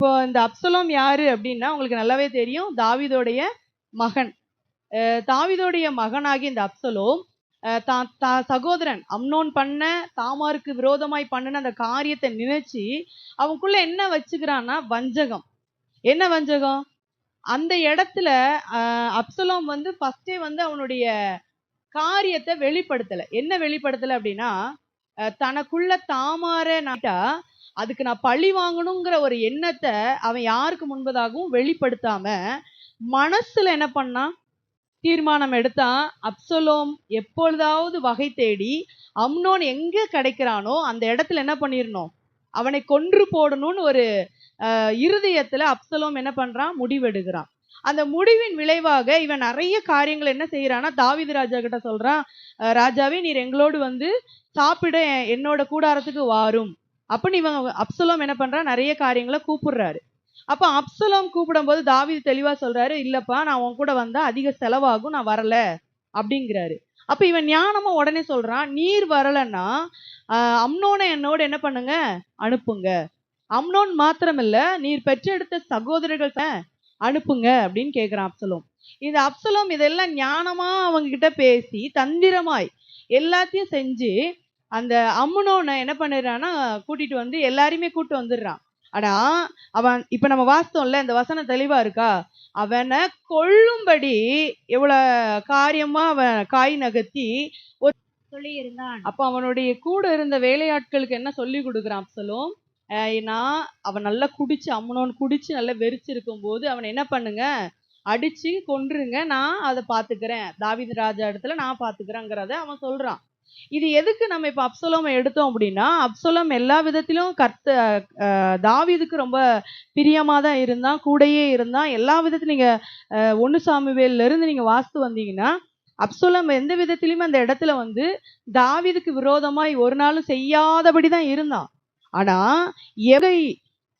இப்போ இந்த அப்சலோம் யாரு அப்படின்னா உங்களுக்கு நல்லாவே தெரியும் தாவிதோடைய மகன். தாவிதோடைய மகனாகி இந்த அப்சலோம் தான் தா சகோதரன் அம்னோன் பண்ண தாமாருக்கு விரோதமாய் பண்ணின அந்த காரியத்தை நினைச்சு அவனுக்குள்ள என்ன வச்சுக்கிறான்னா வஞ்சகம். என்ன வஞ்சகம்? அந்த இடத்துல அப்சலோம் வந்து ஃபர்ஸ்டே வந்து அவனுடைய காரியத்தை வெளிப்படுத்தலை. என்ன வெளிப்படுத்தலை அப்படின்னா தனக்குள்ள தாமார நாட்டா அதுக்கு நான் பழி வாங்கணுங்கிற ஒரு எண்ணத்தை அவன் யாருக்கு முன்பதாகவும் வெளிப்படுத்தாம மனசுல என்ன பண்ணான் தீர்மானம் எடுத்தான் அப்சலோம் எப்பொழுதாவது வகை தேடி அம்னோன் எங்க கிடைக்கிறானோ அந்த இடத்துல என்ன பண்ணிடணும் அவனை கொன்று போடணும்னு ஒரு இருதயத்துல அப்சலோம் என்ன பண்றான்? முடிவெடுக்கிறான். அந்த முடிவின் விளைவாக இவன் நிறைய காரியங்கள் என்ன செய்யறான்னா தாவிது ராஜா கிட்ட சொல்றான் ராஜாவே நீர் எங்களோடு வந்து சாப்பிட என்னோட கூடாரத்துக்கு வாரும். அப்படின்னு இவன் அப்சலோம் என்ன பண்றா? நிறைய காரியங்களை கூப்பிடுறாரு. அப்ப அப்சலோம் கூப்பிடும்போது தாவீது தெளிவா சொல்றாரு இல்லப்பா நான் உன் கூட வந்தா அதிக செலவாகும் நான் வரல. அப்படிங்கிறாரு. அப்ப இவன் ஞானமா உடனே சொல்றான் நீர் வரலன்னா அம்னோனை என்னோட என்ன பண்ணுங்க? அனுப்புங்க. அம்னோன் மாத்திரமில்ல நீர் பெற்றெடுத்த சகோதரர்கள் அனுப்புங்க. அப்படின்னு கேக்குறான் அப்சலோம். இந்த அப்சலோம் இதெல்லாம் ஞானமா அவங்க கிட்ட பேசி தந்திரமாய் எல்லாத்தையும் செஞ்சு அந்த அம்முனோனை என்ன பண்ணிடுறான்னா கூட்டிட்டு வந்து எல்லாரையுமே கூட்டு வந்துடுறான். ஆனா அவன் இப்ப நம்ம வாசித்தோம்ல இந்த வசனம் தெளிவா இருக்கா? அவனை கொல்லும்படி எவ்வளவு காரியமா அவன் காய் நகர்த்தி ஒரு சொல்லி இருந்தான் அப்ப அவனுடைய கூட இருந்த வேலையாட்களுக்கு என்ன சொல்லி கொடுக்குறான் சொல்லும் ஏன்னா நான் அவன் நல்லா குடிச்சு அம்மனோன் குடிச்சு நல்லா வெறிச்சிருக்கும் போது அவனை என்ன பண்ணுங்க? அடிச்சு கொன்றுங்க நான் அதை பாத்துக்கிறேன் தாவித ராஜா இடத்துல நான் பாத்துக்கிறேங்கிறத அவன் சொல்றான். இது எதுக்கு நம்ம இப்போ அப்சலோமை எடுத்தோம் அப்படின்னா அப்சலோம் எல்லா விதத்திலும் கர்த்த தாவிதுக்கு ரொம்ப பிரியமாக தான் இருந்தான் கூடையே இருந்தான். எல்லா விதத்திலும் நீங்கள் ஒன்று சாமிவேலேருந்து நீங்கள் வாஸ்து வந்தீங்கன்னா அப்சலம் எந்த விதத்திலையுமே அந்த இடத்துல வந்து தாவிதுக்கு விரோதமாய் ஒரு நாளும் செய்யாதபடி தான் இருந்தான். ஆனால் எவை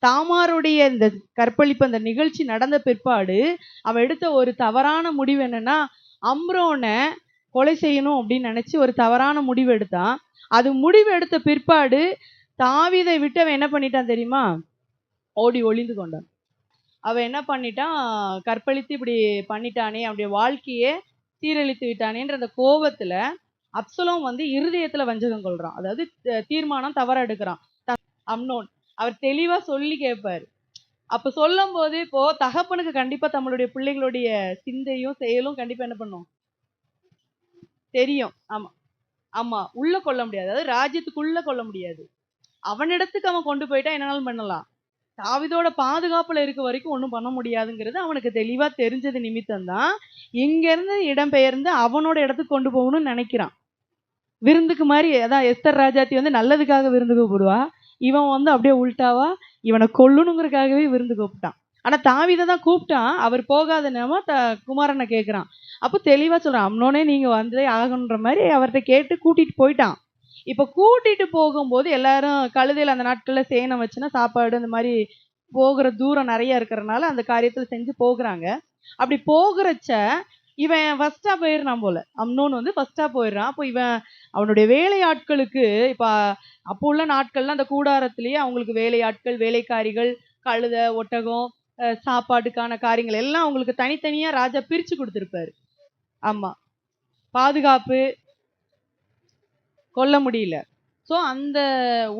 தாமாருடைய இந்த கற்பழிப்பு அந்த நிகழ்ச்சி நடந்த பிற்பாடு அவன் எடுத்த ஒரு தவறான முடிவு என்னன்னா அம்ரோனை கொலை செய்யணும் அப்படின்னு நினச்சி ஒரு தவறான முடிவு எடுத்தான் அது முடிவு எடுத்த பிற்பாடு தாவிதை விட்டு அவன் என்ன பண்ணிட்டான் தெரியுமா? ஓடி ஒளிந்து கொண்டான். அவன் என்ன பண்ணிட்டான்? கற்பழித்து இப்படி பண்ணிட்டானே அவனுடைய வாழ்க்கையே சீரழித்து விட்டானேன்ற அந்த கோபத்துல அப்சலோம் வந்து இருதயத்துல வஞ்சகம் கொள்றான். அதாவது தீர்மானம் தவற எடுக்கிறான். த- அம்னோன். அவர் தெளிவா சொல்லி கேட்பாரு அப்ப சொல்லும் போது இப்போ தகப்பனுக்கு கண்டிப்பா தம்முடைய பிள்ளைகளுடைய சிந்தையும் செயலும் கண்டிப்பா என்ன பண்ணும்? தெரியும். ஆமா. ஆமா. உள்ள கொள்ள முடியாது. அதாவது ராஜ்யத்துக்குள்ள கொள்ள முடியாது. அவனிடத்துக்கு அவன் கொண்டு போயிட்டா என்னாலும் பண்ணலாம். தாவிதோட பாதுகாப்புல இருக்க வரைக்கும் ஒன்றும் பண்ண முடியாதுங்கிறது அவனுக்கு தெளிவா தெரிஞ்சது நிமித்தம் தான் இங்க இருந்து இடம்பெயர்ந்து அவனோட இடத்துக்கு கொண்டு போகணும்னு நினைக்கிறான். விருந்துக்கு மாதிரி அதான் எஸ்தர் ராஜாத்தி வந்து நல்லதுக்காக விருந்து கூப்பிடுவா. இவன் வந்து அப்படியே உள்டாவா இவனை கொல்லணுங்கிறதுக்காகவே விருந்து கூப்பிட்டான். ஆனா தாவிதை தான் கூப்பிட்டான். அவர் போகாத நேரமா த குமாரனை கேட்குறான் அப்போ தெளிவாக சொல்கிறான் அம்னோனே நீங்கள் வந்தே ஆகணுன்ற மாதிரி அவர்கிட்ட கேட்டு கூட்டிகிட்டு போயிட்டான். இப்போ கூட்டிட்டு போகும்போது எல்லாரும் கழுதையில் அந்த நாட்களில் சேனம் வச்சுன்னா சாப்பாடு அந்த மாதிரி போகிற தூரம் நிறைய இருக்கிறனால அந்த காரியத்தில் செஞ்சு போகிறாங்க. அப்படி போகிறச்ச இவன் ஃபஸ்ட்டாக போயிடுறான் போல. அம்னோன் வந்து ஃபஸ்ட்டாக போயிடுறான். அப்போ இவன் அவனுடைய வேலையாட்களுக்கு இப்போ அப்போ உள்ள நாட்கள்லாம் அந்த கூடாரத்திலேயே அவங்களுக்கு வேலையாட்கள் வேலைக்காரிகள் கழுதை ஒட்டகம் சாப்பாட்டுக்கான காரியங்கள் எல்லாம் அவங்களுக்கு தனித்தனியாக ராஜா பிரித்து கொடுத்துருப்பாரு. ஆமா. பாதுகாப்பு கொல்ல முடியல. ஸோ அந்த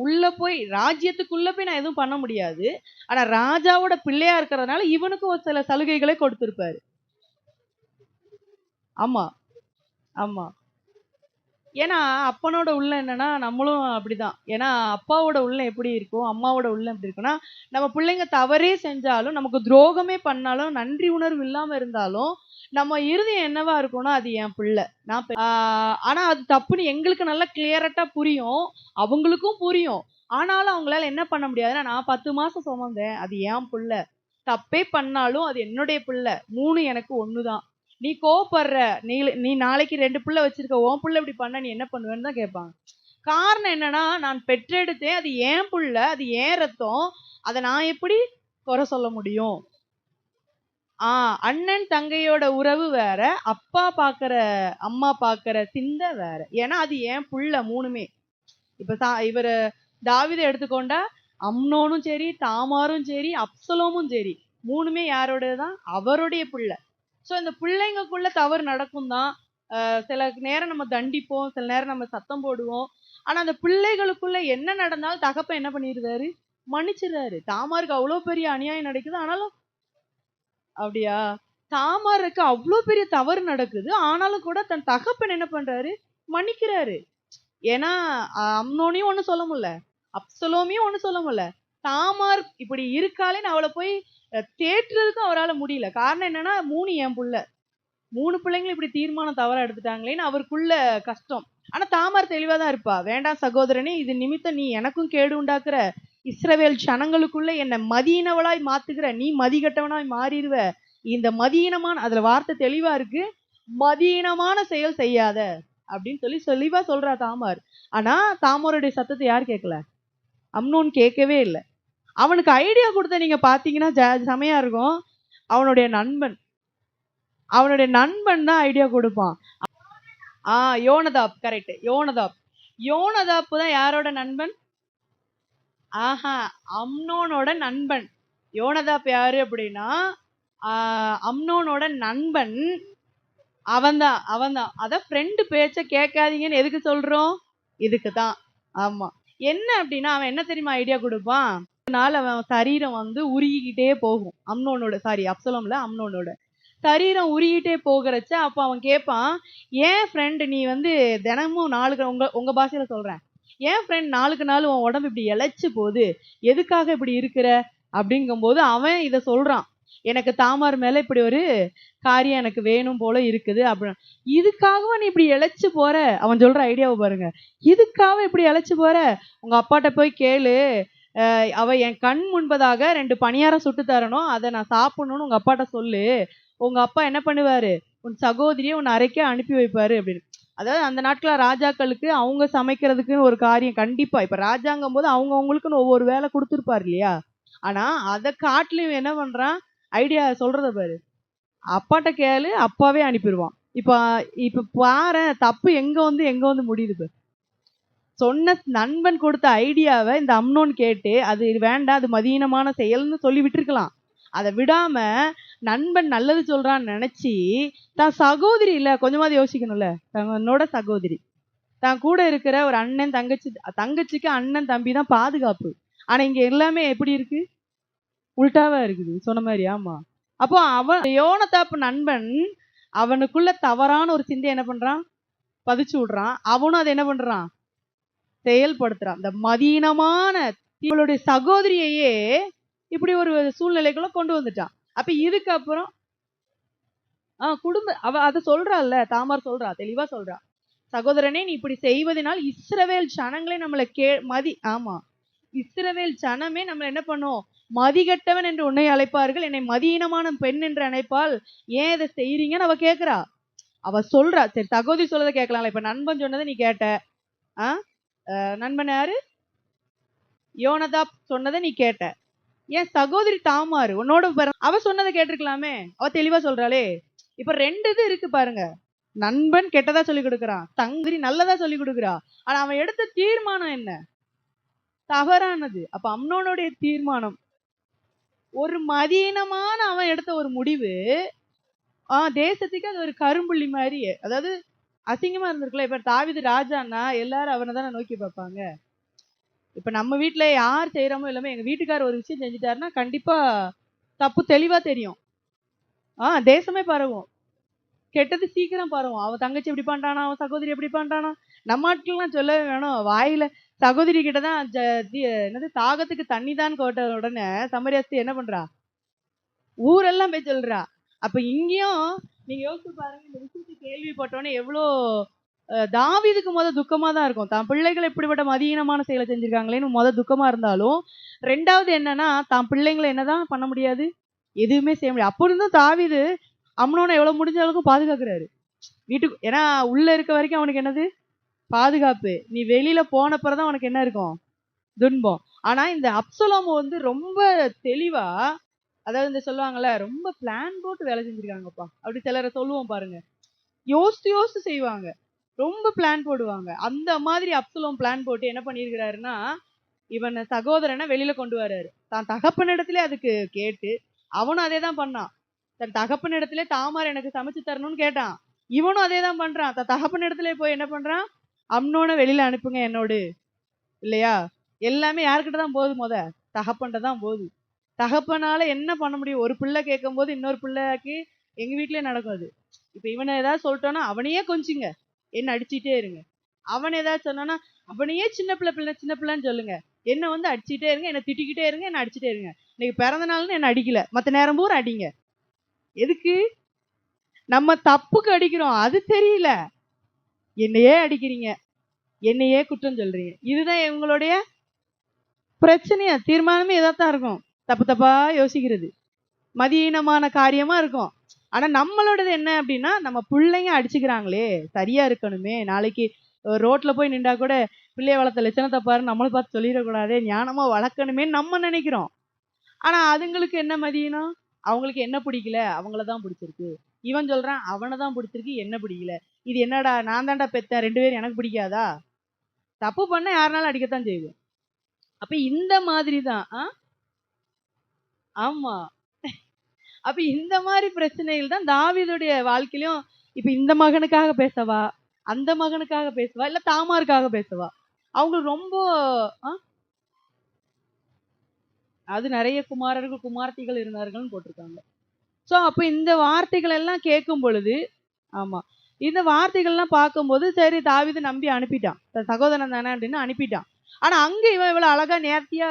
உள்ள போய் ராஜ்யத்துக்குள்ள போய் நான் எதுவும் பண்ண முடியாது. ஆனா ராஜாவோட பிள்ளையா இருக்கிறதுனால இவனுக்கும் ஒரு சில சலுகைகளை கொடுத்திருப்பாரு. ஆமா. ஆமா. ஏன்னா அப்பனோட உள்ள என்னன்னா நம்மளும் அப்படிதான். ஏன்னா அப்பாவோட உள்ள எப்படி இருக்கும் அம்மாவோட உள்ள எப்படி இருக்கும்னா நம்ம பிள்ளைங்க தவறே செஞ்சாலும் நமக்கு துரோகமே பண்ணாலும் நன்றி உணர்வு இல்லாம இருந்தாலும் நம்ம இருதயம் என்னவா இருக்கும்னா அது என் பிள்ளை. நான் ஆனா அது தப்புன்னு எங்களுக்கு நல்லா கிளியரட்டா புரியும். அவங்களுக்கும் புரியும். ஆனாலும் அவங்களால என்ன பண்ண முடியாதுன்னா நான் பத்து மாசம் சுமந்தேன். அது என் பிள்ளை. தப்பே பண்ணாலும் அது என்னுடைய பிள்ளை. மூணு எனக்கு ஒண்ணுதான். நீ கோவப்படுற. நீ நீ நாளைக்கு ரெண்டு பிள்ளை வச்சிருக்க. உன் பிள்ளை இப்படி பண்ண நீ என்ன பண்ணுவேன்னு தான் கேட்பாங்க. காரணம் என்னன்னா நான் பெற்றெடுத்தேன். அது ஏன் புள்ள. அது ஏன் ரத்தம். அதை நான் எப்படி குறை சொல்ல முடியும்? ஆஹ் அண்ணன் தங்கையோட உறவு வேற அப்பா பாக்குற அம்மா பாக்குற சிந்தை வேற. ஏன்னா அது ஏன் புள்ள மூணுமே. இப்ப சா இவரு தாவித எடுத்துக்கொண்டா அம்னோனும் சரி தாமாரும் சரி அப்சலோமும் சரி மூணுமே யாரோடதான் அவருடைய பிள்ளை. ஸோ இந்த பிள்ளைங்கக்குள்ள தவறு நடக்கும் தான் சில நேரம் நம்ம தண்டிப்போம் சில நேரம் நம்ம சத்தம் போடுவோம். ஆனா அந்த பிள்ளைகளுக்குள்ள என்ன நடந்தாலும் தகப்ப என்ன பண்ணிடுறாரு? மன்னிச்சிடுறாரு. தாமாருக்கு அவ்வளவு பெரிய அநியாயம் நடக்குது. ஆனாலும் அப்படியா? தாமாருக்கு அவ்வளோ பெரிய தவறு நடக்குது. ஆனாலும் கூட தன் தகப்பன் என்ன பண்றாரு? மன்னிக்கிறாரு. ஏன்னா அம்னோனையும் ஒன்றும் சொல்ல முடியல. அப்சலோமையும் ஒன்றும் சொல்ல முடியல. தாமார் இப்படி இருக்காளேன்னு அவளை போய் தேற்றுறதுக்கும் அவரால் முடியல. காரணம் என்னன்னா மூணு என் புள்ள. மூணு பிள்ளைங்களும் இப்படி தீர்மானம் தவறா எடுத்துட்டாங்களேன்னு அவருக்குள்ள கஷ்டம். ஆனா தாமார் தெளிவா தான் இருப்பா. வேண்டாம் சகோதரனே இது நிமித்தம் நீ எனக்கும் கேடு உண்டாக்குற. இஸ்ரவேல் சனங்களுக்குள்ள என்னை மதியினவளாய் மாத்துகிற நீ மதிகட்டவனாய் மாறிடுவ. இந்த மதியினமான அதுல வார்த்தை தெளிவா இருக்கு. மதியினமான செயல் செய்யாத அப்படின்னு சொல்லி தெளிவா சொல்றா தாமார். ஆனா தாமருடைய சத்தத்தை யார் கேட்கல அம்னோன் கேட்கவே இல்லை. அவனுக்கு ஐடியா கொடுத்த நீங்க பாத்தீங்கன்னா ஜ- செமையா இருக்கும். அவனுடைய நண்பன். அவனுடைய நண்பன் தான் ஐடியா கொடுப்பான். ஆ யோனதாப் கரெக்ட். யோனதாப். யோனதாப் தான் யாரோட நண்பன்? ஆஹா அம்னோனோட நண்பன். யோனதாப் யாரு அப்படின்னா அம்னோனோட நண்பன். அவன்தான் அவன்தான் அதான் ஃப்ரெண்டு பேச்ச கேட்காதீங்கன்னு எதுக்கு சொல்றோம்? இதுக்கு தான் ஆமா. என்ன அப்படின்னா அவன் என்ன தெரியுமா ஐடியா கொடுப்பான்? ஒரு நாள் அவன் சரீரம் வந்து உருகிக்கிட்டே போகும். அம்னோனோட சாரி அப்சலம்ல அம்னோனோட. சரீரம் உருகிட்டே போகிறச்ச அப்போ அவன் கேட்பான் ஏன் ஃப்ரெண்டு நீ வந்து தினமும் நாலு உங்க உங்க பாஷையில சொல்றேன் ஏன் ஃப்ரெண்ட் நாளுக்கு நாள் உன் உடம்பு இப்படி இழைச்சி போகுது? எதுக்காக இப்படி இருக்கிற? அப்படிங்கும்போது அவன் இதை சொல்கிறான் எனக்கு தாமார் மேலே இப்படி ஒரு காரியம் எனக்கு வேணும் போல இருக்குது அப்படின்னு இதுக்காகவும் நீ இப்படி இழைச்சி போற? அவன் சொல்ற ஐடியாவை பாருங்க. இதுக்காக இப்படி இழைச்சி போற? உங்க அப்பாட்ட போய் கேளு. அவள் அவ என் கண் முன்பதாக ரெண்டு பணியாரம் சுட்டு தரணும். அதை நான் சாப்பிடணும்னு உங்க அப்பாட்ட சொல்லு. உங்க அப்பா என்ன பண்ணுவாரு? உன் சகோதரியை உன் அறைக்கே அனுப்பி வைப்பாரு அப்படின்னு. அதாவது அந்த நாட்களில் ராஜாக்களுக்கு அவங்க சமைக்கிறதுக்குன்னு ஒரு காரியம் கண்டிப்பாக இப்போ ராஜாங்கும் போது அவங்கவுங்களுக்குன்னு ஒவ்வொரு வேலை கொடுத்துருப்பாரு இல்லையா? ஆனால் அதை காட்டிலையும் என்ன பண்ணுறான் ஐடியா சொல்கிறத பாரு. அப்பாட்ட கேளு அப்பாவே அனுப்பிடுவான் இப்போ இப்போ பாரு தப்பு எங்கே வந்து எங்கே வந்து முடியுது பாரு. சொன்ன நண்பன் கொடுத்த ஐடியாவை இந்த அம்னோன் கேட்டு அது வேண்டாம் அது மதீனமான செயல்னு சொல்லி விட்டுருக்கலாம். அதை விடாமல் நண்பன் நல்லது சொல்றான்னு நினைச்சு தான் சகோதரி இல்ல கொஞ்சமாவது யோசிக்கணும்ல. தன்னோட சகோதரி. தான் கூட இருக்கிற ஒரு அண்ணன் தங்கச்சி தங்கச்சிக்கு அண்ணன் தம்பி தான் பாதுகாப்பு. ஆனா இங்க எல்லாமே எப்படி இருக்கு? உல்டாவா இருக்குது. சொன்ன மாதிரி ஆமா. அப்போ அவன் யோனத்தாப்பு நண்பன் அவனுக்குள்ள தவறான ஒரு சிந்தை என்ன பண்றான்? பதிச்சு விடுறான். அவனும் அதை என்ன பண்றான்? செயல்படுத்துறான். இந்த மதீனமான இவளுடைய சகோதரியையே இப்படி ஒரு சூழ்நிலைக்குள்ள கொண்டு வந்துட்டான். அப்ப இதுக்கப்புறம் ஆஹ் குடும்ப அவ அதை சொல்றாள்ல தாமார் சொல்றா தெளிவா சொல்றா. சகோதரனே நீ இப்படி செய்வதனால் இஸ்ரவேல் சனங்களே நம்மளை கே மதி ஆமா இஸ்ரவேல் சனமே நம்மளை என்ன பண்ணும்? மதிகட்டவன் என்று உன்னை அழைப்பார்கள் என்னை மதியீனமான பெண் என்று அழைப்பால் ஏன் இதை செய்யறீங்கன்னு அவ கேக்குறா. அவ சொல்றா சரி சகோதரி சொல்லதை கேட்கலாம்ல இப்ப நண்பன் சொன்னதை நீ கேட்ட. ஆ நண்பன் யாரு? யோனதா சொன்னதை நீ கேட்ட. என் சகோதரி தாமாரு உன்னோட பிற- அவ சொன்னதை கேட்டிருக்கலாமே? அவ தெளிவா சொல்றாளே இப்ப ரெண்டு இது இருக்கு பாருங்க. நண்பன் கெட்டதா சொல்லி கொடுக்கறான் தங்கிரி நல்லதா சொல்லி கொடுக்குறா ஆனா அவன் எடுத்த தீர்மானம் என்ன? தவறானது. அப்ப அம்னோனுடைய தீர்மானம். ஒரு மதீனமான அவன் எடுத்த ஒரு முடிவு ஆஹ் தேசத்துக்கு அது ஒரு கரும்புள்ளி மாதிரி அதாவது அசிங்கமா இருந்திருக்குல்ல இப்ப தாவிது ராஜான்னா எல்லாரும் அவனை தானே நோக்கி பார்ப்பாங்க. இப்போ நம்ம வீட்டில் யார் செய்கிறோமோ எல்லாமே எங்கள் வீட்டுக்காரர் ஒரு விஷயம் செஞ்சுட்டாருன்னா கண்டிப்பாக தப்பு தெளிவாக தெரியும். ஆ தேசமே பரவும். கெட்டது சீக்கிரம் பரவும். அவன் தங்கச்சி எப்படி பண்ணிட்டானா அவன் சகோதரி எப்படி பண்ணிட்டானா நம்ம ஆட்கள்லாம் சொல்லவே வேணும். வாயில சகோதரி கிட்ட தான் ஜ- தி- என்னது தாகத்துக்கு தண்ணி தான் கோட்ட உடனே சமரியாஸ்தி என்ன பண்றா? ஊரெல்லாம் போய் சொல்றா. அப்ப இங்கேயும் நீங்க யோசிச்சு பாருங்க இந்த விஷயத்தை கேள்விப்பட்டோன்னே எவ்வளோ தாவீதுக்கு முத துக்கமா தான் இருக்கும். தான் பிள்ளைகள் இப்படிப்பட்ட மதியீனமான செயலை செஞ்சிருக்காங்களேன்னு முத துக்கமா இருந்தாலும் ரெண்டாவது என்னன்னா தான் பிள்ளைங்களை என்னதான் பண்ண முடியாது? எதுவுமே செய்ய முடியாது. அப்போ இருந்தும் தாவீது அம்னோனை எவ்வளவு முடிஞ்ச அளவுக்கு பாதுகாக்கிறாரு. வீட்டுக்கு ஏன்னா உள்ள இருக்க வரைக்கும் அவனுக்கு என்னது? பாதுகாப்பு. நீ வெளியில போன பிறதான் உனக்கு என்ன இருக்கும்? துன்பம். ஆனா இந்த அப்சலோம் வந்து ரொம்ப தெளிவா அதாவது இந்த சொல்லுவாங்கல்ல ரொம்ப பிளான் போட்டு வேலை செஞ்சிருக்காங்கப்பா. அப்படி சிலரை சொல்லுவோம் பாருங்க. யோசித்து யோசித்து செய்வாங்க. ரொம்ப பிளான் போடுவாங்க. அந்த மாதிரி அப்சலோம் பிளான் போட்டு என்ன பண்ணியிருக்கிறாருன்னா இவன் சகோதரனை வெளியில கொண்டு வர்றாரு தான் தகப்பன் இடத்துல அதுக்கு கேட்டு அவனும் அதே தான் பண்ணான். தன் தகப்பன் இடத்துல தாமார் எனக்கு சமைச்சு தரணும்னு கேட்டான். இவனும் அதே தான் பண்றான். தன் தகப்பன் இடத்துல போய் என்ன பண்றான்? அம்னோனை வெளியில அனுப்புங்க என்னோடு. இல்லையா? எல்லாமே யாருக்கிட்ட தான் போகுது முத? தகப்பன்ட்ட தான் போகுது. தகப்பனால என்ன பண்ண முடியும்? ஒரு பிள்ளை கேட்கும் போது இன்னொரு பிள்ளைக்கு எங்க வீட்லயே நடக்கும் அது. இப்ப இவனை ஏதாவது சொல்லிட்டோன்னா அவனையே கொஞ்சிங்க. என்ன அடிச்சுட்டே இருங்க. அவன் ஏதாவது சொன்னானா அவனையே சின்ன பிள்ளை பிள்ளை சின்ன பிள்ளைன்னு சொல்லுங்க. என்ன வந்து அடிச்சுட்டே இருங்க என்ன திட்டிக்கிட்டே இருங்க என்ன அடிச்சிட்டே இருங்க. இன்னைக்கு பிறந்த நாள்னு என்ன அடிக்கல. மற்ற நேரம் பூரா அடிங்க. எதுக்கு? நம்ம தப்புக்கு அடிக்கிறோம். அது தெரியல. என்னையே அடிக்கிறீங்க. என்னையே குற்றம் சொல்றீங்க. இதுதான் இவங்களுடைய பிரச்சனையா தீர்மானமே இதாத்தான் இருக்கும். தப்பு தப்பா யோசிக்கிறது. மதியீனமான காரியமா இருக்கும். ஆனா நம்மளோடது என்ன அப்படின்னா நம்ம பிள்ளைங்க அடிச்சுக்கிறாங்களே சரியா இருக்கணுமே. நாளைக்கு ரோட்ல போய் நின்றா கூட பிள்ளைய வளர்த்த லட்சணத்தை பாரு நம்மளை பார்த்து சொல்லிடக்கூடாது ஞானமா வளர்க்கணுமே நம்ம நினைக்கிறோம். ஆனா அதுங்களுக்கு என்ன மதியனம்? அவங்களுக்கு என்ன பிடிக்கல? அவங்கள தான் பிடிச்சிருக்கு. இவன் சொல்றான் அவனை தான் பிடிச்சிருக்கு என்ன பிடிக்கல? இது என்னடா நான் தான்டா பெத்தேன் ரெண்டு பேரும் எனக்கு பிடிக்காதா? தப்பு பண்ண யாருனாலும் அடிக்கத்தான் செய்வேன். அப்ப இந்த மாதிரி தான் ஆ? ஆமா. அப்ப இந்த மாதிரி பிரச்சனைகள் தான் தாவீதுடைய வாழ்க்கையிலும் இப்ப இந்த மகனுக்காக பேசவா அந்த மகனுக்காக பேசவா இல்ல தாமாருக்காக பேசவா? அவங்களுக்கு ரொம்ப அது நிறைய குமாரர்கள் குமார்த்திகள் இருந்தார்கள்னு போட்டிருக்காங்க. சோ அப்ப இந்த வார்த்தைகள் எல்லாம் கேட்கும் பொழுது ஆமா இந்த வார்த்தைகள்லாம் பார்க்கும்போது சரி தாவிது நம்பி அனுப்பிட்டான். தன் சகோதரன் தானே அப்படின்னு அனுப்பிட்டான். ஆனா அங்க இவன் இவ்வளவு அழகா நேர்த்தியா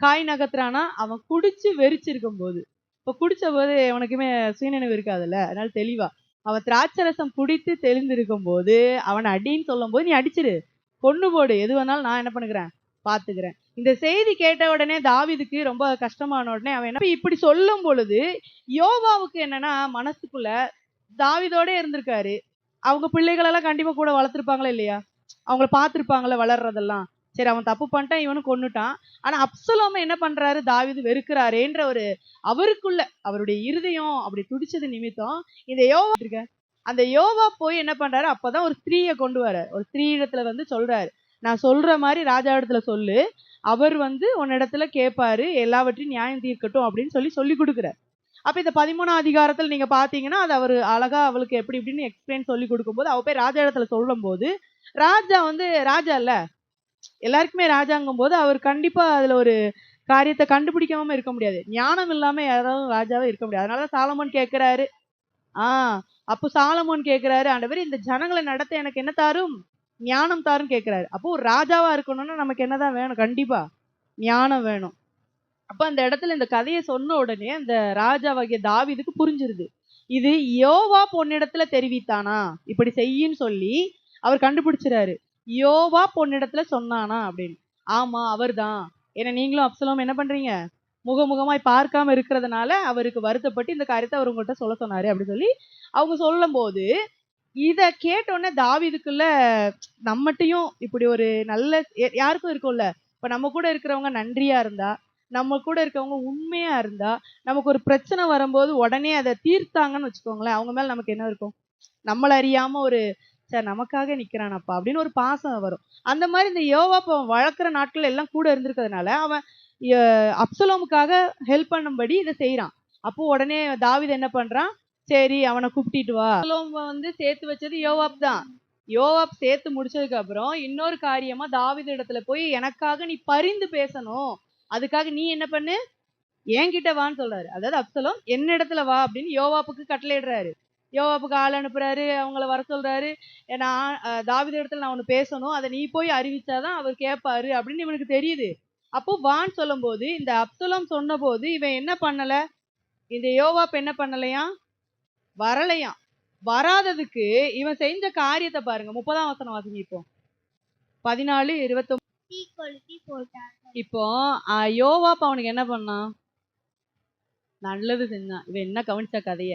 காய் நகர்த்துறானா? அவன் குடிச்சு வெறிச்சிருக்கும் போது. இப்போ குடிச்ச போது அவனுக்குமே சுயநினைவு இருக்காதுல்ல? அதனால தெளிவா. அவன் திராட்சரசம் குடித்து தெளிந்திருக்கும் போது அவனை அடின்னு சொல்லும் போது நீ அடிச்சிரு. கொண்டு போடு. எது வேணாலும் நான் என்ன பண்ணுகிறேன்? பார்த்துக்கிறேன் இந்த செய்தி கேட்ட உடனே தாவிதுக்கு ரொம்ப கஷ்டமான உடனே அவன் என்ன இப்படி சொல்லும் பொழுது யோவாவுக்கு என்னன்னா மனசுக்குள்ள தாவிதோட இருந்திருக்காரு. அவங்க பிள்ளைகளெல்லாம் கண்டிப்பா கூட வளர்த்துருப்பாங்களா இல்லையா? அவங்கள பார்த்துருப்பாங்களே வளர்றதெல்லாம். சரி அவன் தப்பு பண்ணிட்டான் இவனும் கொண்டுட்டான் ஆனா அப்சலோம என்ன பண்றாரு? தாவிது வெறுக்கிறாரேன்ற ஒரு அவருக்குள்ள அவருடைய இருதயம் அப்படி துடிச்சது நிமித்தம் இந்த யோவா இருக்க? அந்த யோவா போய் என்ன பண்றாரு? அப்பதான் ஒரு ஸ்திரீயை கொண்டு வர ஒரு ஸ்திரீ இடத்துல வந்து சொல்றாரு. நான் சொல்ற மாதிரி ராஜா இடத்துல சொல்லு. அவர் வந்து உன்னிடத்துல கேட்பாரு எல்லாவற்றையும் நியாயம் தீர்க்கட்டும் அப்படின்னு சொல்லி சொல்லி கொடுக்குறாரு. அப்ப இந்த பதிமூணாம் அதிகாரத்துல நீங்க பாத்தீங்கன்னா அது அவர் அழகா அவளுக்கு எப்படி இப்படின்னு எக்ஸ்பிளைன் சொல்லி கொடுக்கும்போது அவ போய் ராஜா இடத்துல சொல்லும் போது ராஜா வந்து ராஜா இல்ல எல்லாருக்குமே ராஜாங்கும் போது அவர் கண்டிப்பா அதுல ஒரு காரியத்தை கண்டுபிடிக்காம இருக்க முடியாது. ஞானம் இல்லாம யாராவது ராஜாவே இருக்க முடியாது. அதனாலதான் சாலமோன் கேட்குறாரு ஆஹ் அப்போ சாலமோன் கேக்குறாரு. ஆண்டவர் இந்த ஜனங்களை நடத்த எனக்கு என்ன தாரும்? ஞானம் தாரும் கேட்குறாரு அப்போ ஒரு ராஜாவா இருக்கணும்னா நமக்கு என்னதான் வேணும்? கண்டிப்பா ஞானம் வேணும். அப்ப அந்த இடத்துல இந்த கதையை சொன்ன உடனே அந்த ராஜாவாகிய தாவிதுக்கு புரிஞ்சிருது. இது யோவா பொன்னிடத்துல தெரிவித்தானா? இப்படி செய்யின்னு சொல்லி அவர் கண்டுபிடிச்சிறாரு. யோவா பொன்னிடத்துல சொன்னானா அப்படின்னு. ஆமா அவர்தான். ஏன்னா நீங்களும் அப்சலோம் என்ன பண்றீங்க? முகமுகமாய் பார்க்காம இருக்கிறதுனால அவருக்கு வருத்தப்பட்டு இந்த காரியத்தை அவர் உங்கள்கிட்ட சொல்ல சொன்னாரு அப்படின்னு சொல்லி அவங்க சொல்லும் போது இத கேட்டோடனே தாவிதுக்குள்ள நம்மகிட்டையும் இப்படி ஒரு நல்ல யாருக்கும் இருக்கும்ல? இப்ப நம்ம கூட இருக்கிறவங்க நன்றியா இருந்தா நம்ம கூட இருக்கவங்க உண்மையா இருந்தா நமக்கு ஒரு பிரச்சனை வரும்போது உடனே அதை தீர்த்தாங்கன்னு வச்சுக்கோங்களேன் அவங்க மேல நமக்கு என்ன இருக்கும்? நம்மள அறியாம ஒரு சார் நமக்காக நிக்கிறானப்பா அப்படின்னு ஒரு பாசம் வரும். அந்த மாதிரி இந்த யோவாப்பை இப்போ வளர்க்குற நாட்கள் எல்லாம் கூட இருந்திருக்கிறதுனால அவன் அப்சலோமுக்காக ஹெல்ப் பண்ணும்படி இதை செய்கிறான் அப்போ உடனே தாவித என்ன பண்றான்? சரி அவனை கூப்பிட்டிட்டு வா. அப்சலோம் வந்து சேர்த்து வச்சது யோவாப் தான். யோவாப் சேர்த்து முடிச்சதுக்கு அப்புறம் இன்னொரு காரியமா தாவித இடத்துல போய் எனக்காக நீ பரிந்து பேசணும். அதுக்காக நீ என்ன பண்ணு? என்கிட்ட வான்னு சொல்றாரு. அதாவது அப்சலோம் என்ன இடத்துல வா அப்படின்னு யோவாப்புக்கு கட்டளையிடுறாரு. யோவாப்புக்கு ஆள் அனுப்புறாரு அவங்கள வர சொல்றாரு. நான் தாவித இடத்துல நான் ஒன்று பேசணும். அதை நீ போய் அறிவிச்சாதான் அவர் கேட்பாரு அப்படின்னு இவனுக்கு தெரியுது. அப்போ வான்னு சொல்லும்போது இந்த அப்துலம் சொன்னபோது இவன் என்ன பண்ணல? இந்த யோவாப் என்ன பண்ணலையா? வரலையாம். வராததுக்கு இவன் செஞ்ச காரியத்தை பாருங்க. முப்பதாம் வசனம் வாசிங்க இப்போ. பதினாலு இருபத்தி இப்போ யோவாப் அவனுக்கு என்ன பண்ணான்? நல்லது செஞ்சான். இவன் என்ன கவனிச்சா கதைய?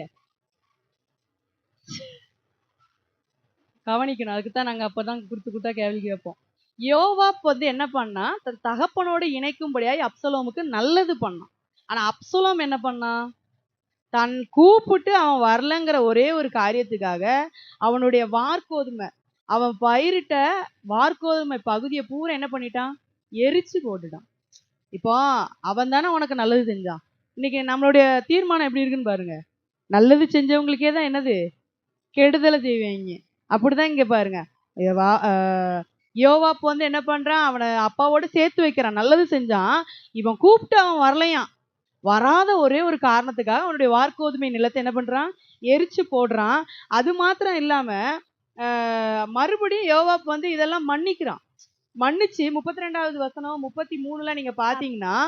கவனிக்கணும். அதுக்கு தான் நாங்க அப்பதான் குடுத்து குடுத்தா கேள்வி கேட்போம். யோவாப் வந்து என்ன பண்ணா தன் தகப்பனோடு இணைக்கும்படியாய் அப்சலோமுக்கு நல்லது பண்ணான். ஆனா அப்சலோம் என்ன பண்ணான் தன் கூப்பிட்டு அவன் வரலங்கிற ஒரே ஒரு காரியத்துக்காக அவனுடைய வார்கோதுமை அவன் பயிரிட்ட வார்கோதுமை பகுதியை பூரா என்ன பண்ணிட்டான்? எரிச்சு போட்டுட்டான். இப்போ அவன் தானே உனக்கு நல்லது செஞ்சான். இன்னைக்கு நம்மளுடைய தீர்மானம் எப்படி இருக்குன்னு பாருங்க. நல்லது செஞ்சவங்களுக்கே தான் என்னது? கெடுதலை செய்வாங்க. அப்படிதான் இங்க பாருங்க. வா- யோவாப் வந்து என்ன பண்றான்? அவனை அப்பாவோட சேர்த்து வைக்கிறான். நல்லது செஞ்சான். இவன் கூப்பிட்டு அவன் வரலையாம். வராத ஒரே ஒரு காரணத்துக்காக அவனுடைய வார்க்கோதுமை நிலத்தை என்ன பண்றான்? எரிச்சு போடுறான். அது மாத்திரம் இல்லாம மறுபடியும் யோவாப் வந்து இதெல்லாம் மன்னிக்கிறான். மன்னிச்சு முப்பத்தி ரெண்டாவது வசனம் முப்பத்தி மூணுல நீங்க பாத்தீங்கன்னா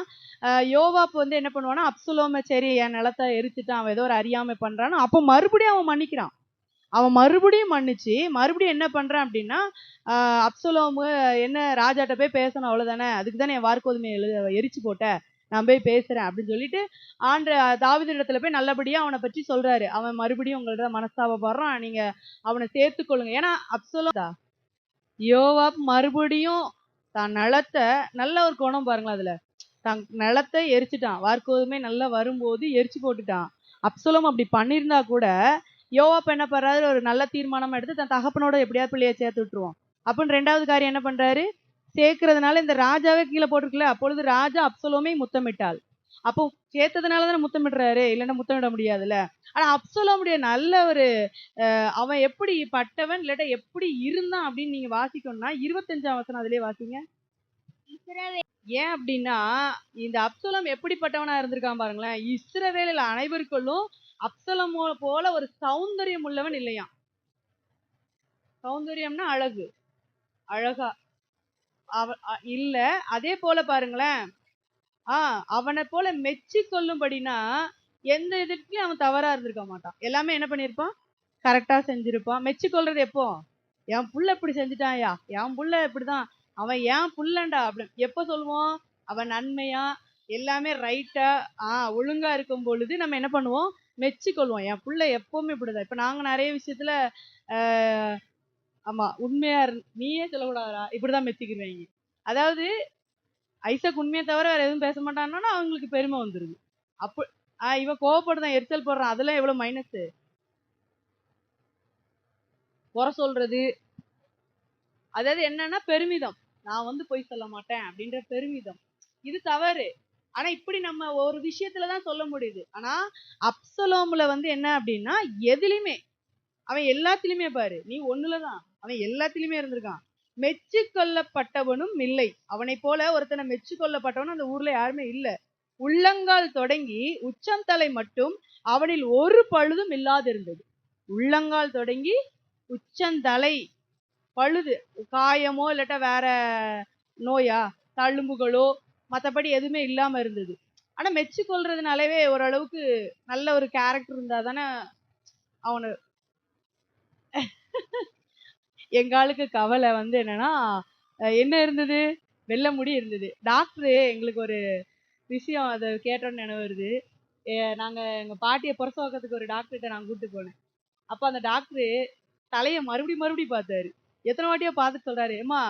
யோவாப் வந்து என்ன பண்ணுவான்னா அப்சுலோம சரி என் நிலத்தை எரிச்சுட்டான். அவன் ஏதோ ஒரு அறியாமை பண்றான்னு அப்போ மறுபடியும் அவன் மன்னிக்கிறான். அவன் மறுபடியும் மன்னிச்சு மறுபடியும் என்ன பண்றான் அப்படின்னா அப்சலோமு என்ன ராஜாட்ட போய் பேசணும் அவ்வளவுதானே? அதுக்கு தானே என் வார்க்கோதுமை எழுத எரிச்சு போட்ட. நான் போய் பேசுறேன் அப்படின்னு சொல்லிட்டு ஆண்ட தாவித இடத்துல போய் நல்லபடியா அவனை பற்றி சொல்றாரு. அவன் மறுபடியும் உங்கள்ட்ட மனஸ்தாபப்படுறான் நீங்க அவனை சேர்த்துக்கொள்ளுங்க ஏன்னா அப்சலோ யோவாப் மறுபடியும் தான் நிலத்தை நல்ல ஒரு குணம் பாருங்களேன் அதுல. தன் நிலத்தை எரிச்சுட்டான். வார்க்கோதுமே நல்லா வரும்போது எரிச்சு போட்டுட்டான். அப்சலம் அப்படி பண்ணியிருந்தா கூட யோவாப் என்ன பண்ணுறாரு ஒரு நல்ல தீர்மானம் எடுத்து தன் தகப்பனோட எப்படியாவது பிள்ளைய சேர்த்து விட்டுருவோம் அப்படின்னு ரெண்டாவது காரியம் என்ன பண்றாரு? சேர்க்கறதுனால இந்த ராஜாவே கீழே போட்டிருக்கல அப்பொழுது ராஜா அப்சலோமே முத்தமிட்டாள். அப்போ சேர்த்ததுனால தானே முத்தமிடுறாரு? இல்லைன்னா முத்தமிட முடியாதுல்ல. ஆனா அப்சலோமுடைய நல்ல ஒரு அவன் எப்படி பட்டவன் இல்லாட்டா எப்படி இருந்தான் அப்படின்னு நீங்க வாசிக்கணும்னா இருபத்தஞ்சாம் வசனம் அதுலயே வாசிங்க. ஏன் அப்படின்னா இந்த அப்சலோம் எப்படிப்பட்டவனா இருந்திருக்கான் பாருங்களேன். இஸ்ரவேலில் அனைவருக்குள்ளும் அப்சலம் போல ஒரு சௌந்தரியம் உள்ளவன் இல்லையாம். சௌந்தரியம்னா அழகு. அழகா. அவ அ- இல்ல. அதே போல பாருங்களேன். ஆ அவனை போல மெச்சி கொள்ளும்படினா எந்த இதுலயும் அவன் தவறா இருந்திருக்க மாட்டான். எல்லாமே என்ன பண்ணிருப்பான்? கரெக்டா செஞ்சிருப்பான். மெச்சி கொள்றது எப்போ? என் புள்ள இப்படி செஞ்சுட்டான்யா என் புள்ள இப்படிதான். அவன் ஏன் புள்ளண்டா அப்படி. எப்போ சொல்லுவோம்? அவன் நன்மையா? எல்லாமே ரைட்டா ஆ ஒழுங்கா இருக்கும் பொழுது நம்ம என்ன பண்ணுவோம்? மெச்சிக்கொள்வோம். என் பிள்ளை எப்பவுமே இப்படிதான். இப்போ நாங்க நிறைய விஷயத்துல ஆஹ் ஆமா உண்மையா இரு நீயே சொல்லக்கூடாதா இப்படிதான் மெச்சிக்கிடுவாங்க அதாவது ஐசக் உண்மையை தவிர வேற எதுவும் பேச மாட்டான்னா அவங்களுக்கு பெருமை வந்துருது. அப்போ ஆஹ் இவன் கோவப்படுதான் எரிச்சல் போடுறான். அதெல்லாம் எவ்வளவு மைனஸ் குறை சொல்றது. அதாவது என்னன்னா பெருமிதம். நான் வந்து பொய் சொல்ல மாட்டேன் அப்படின்ற பெருமிதம். இது தவறு. ஆனா இப்படி நம்ம ஒரு விஷயத்துலதான் சொல்ல முடியுது. ஆனா அப்சலோம்ல வந்து என்ன அப்படின்னா எதுலையுமே. அவன் எல்லாத்துலயுமே பாரு நீ ஒண்ணுலதான் அவன் எல்லாத்துலயுமே இருந்திருக்கான். மெச்சு கொள்ளப்பட்டவனும் இல்லை. அவனை போல ஒருத்தனை மெச்சு கொள்ளப்பட்டவனும் அந்த ஊர்ல யாருமே இல்ல. உள்ளங்கால் தொடங்கி உச்சந்தலை மட்டும் அவனில் ஒரு பழுதும் இல்லாதிருந்தது. உள்ளங்கால் தொடங்கி உச்சந்தலை பழுது. காயமோ இல்லாட்டா வேற நோயா? தழும்புகளோ மற்றபடி எதுவுமே இல்லாம இருந்தது. ஆனா மெச்சு கொள்றதுனாலவே ஓரளவுக்கு நல்ல ஒரு கேரக்டர் இருந்தா தானே அவனு எங்களுக்கு கவலை வந்து என்னன்னா என்ன இருந்தது? வெள்ளை முடி இருந்தது. டாக்டரு எங்களுக்கு ஒரு விஷயம் அதை கேட்டோன்னு நினைவு வருது. நாங்கள் நாங்க எங்க புரச பிரசவக்கத்துக்கு ஒரு டாக்டர்கிட்ட நான் கூட்டு போனேன். அப்ப அந்த டாக்டரு தலையை மறுபடி மறுபடி பார்த்தாரு. எத்தனை வாட்டியோ பார்த்துட்டு சொல்றாரு ஏம்மா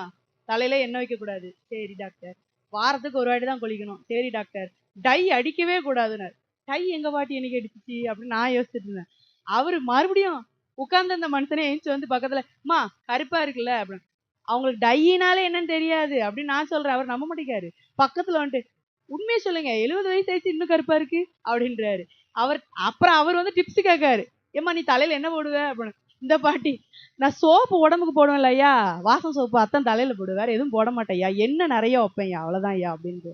தலையில எண்ணெய் வைக்க கூடாது. சரி டாக்டர் வாரத்துக்கு ஒரு வாட்டி தான் குளிக்கணும். சரி டாக்டர் டை அடிக்கவே கூடாதுன்னாரு டை எங்க பாட்டி என்னைக்கு அடிச்சிச்சு அப்படின்னு நான் யோசிச்சுட்டு இருந்தேன். அவரு மறுபடியும் உட்கார்ந்து அந்த மனுஷனே எழுந்துச்சு வந்து பக்கத்துல அம்மா கருப்பா இருக்குல்ல அப்படின்னு. அவங்களுக்கு டையினாலே என்னன்னு தெரியாது அப்படின்னு நான் சொல்றேன். அவர் நம்ப மாட்டேங்காரு பக்கத்துல வந்துட்டு உண்மையை சொல்லுங்க எழுபது வயசு ஆயிடுச்சு இன்னும் கருப்பா இருக்கு அப்படின்றாரு. அவர் அப்புறம் அவர் வந்து டிப்ஸ் கேட்காரு ஏம்மா நீ தலையில என்ன போடுவ? அப்படின்னு. இந்த பாட்டி நான் சோப்பு உடம்புக்கு போடுவேன் ஐயா. வாசம் சோப்பு அத்தான் தலையில போடுவேன் வேற எதுவும் போட மாட்டேன் ஐயா. என்ன நிறைய வைப்பேன் ஐயா அவ்வளவுதான் ஐயா அப்படின்ட்டு.